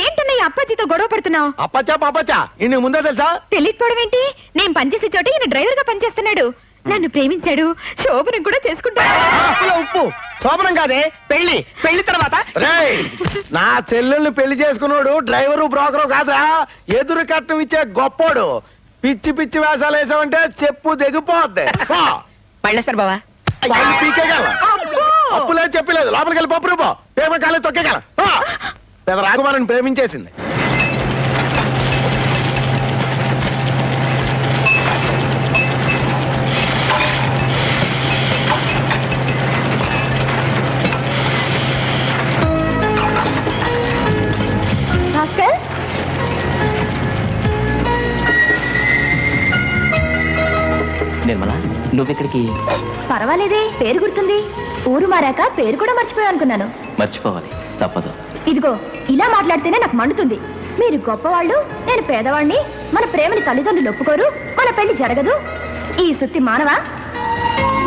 ఏంటన్నయ్య అప్పాజీతో గొడవ పడుతున్నావు? అప్పచ్చా పాపచ్చా? ఇన్ని ముందే తెలుసా? తెలియకపోవడం ఏంటి? నేను పనిచేసే చోట ఈయన డ్రైవర్గా పనిచేస్తున్నాడు నన్ను ప్రేమించాడు. శోభనం కూడా చేసుకుంటాడు. ఉప్పు. శోభనం కాదే పెళ్ళి పెళ్ళి తర్వాత. రేయ్ నా చెల్లెల్ని పెళ్ళి చేసుకున్నాడు డ్రైవరు బ్రోకరు కాదురా. ఎదురు కట్నం ఇచ్చే గొప్పోడు. పిచ్చి పిచ్చి వేషాలు వేసావంటే చెప్పు దిగిపోద్ది పో. పళ్ళేస్తాను బావా. పళ్ళు. అబ్బో! అప్పులేదు చెప్పలేదు. లోపలికి వెళ్ళి పప్పు రూపా. ప్రేమ కాలేదు తొక్కేగల పెద్ద రాకుమారిని ప్రేమించేసింది. నిర్మల నువ్వెక్కడికి? పర్వాలేదే పేరు గుర్తుంది. ఊరు మారాక పేరు కూడా మర్చిపోయా అనుకున్నాను. మర్చిపోవాలి తప్పదు. ఇదిగో ఇలా మాట్లాడితేనే నాకు మండుతుంది. మీరు గొప్పవాళ్ళు నేను పేదవాణ్ణి మన ప్రేమని తల్లిదండ్రులు ఒప్పుకోరు మన పెళ్ళి జరగదు. ఈ సుత్తి మానవా?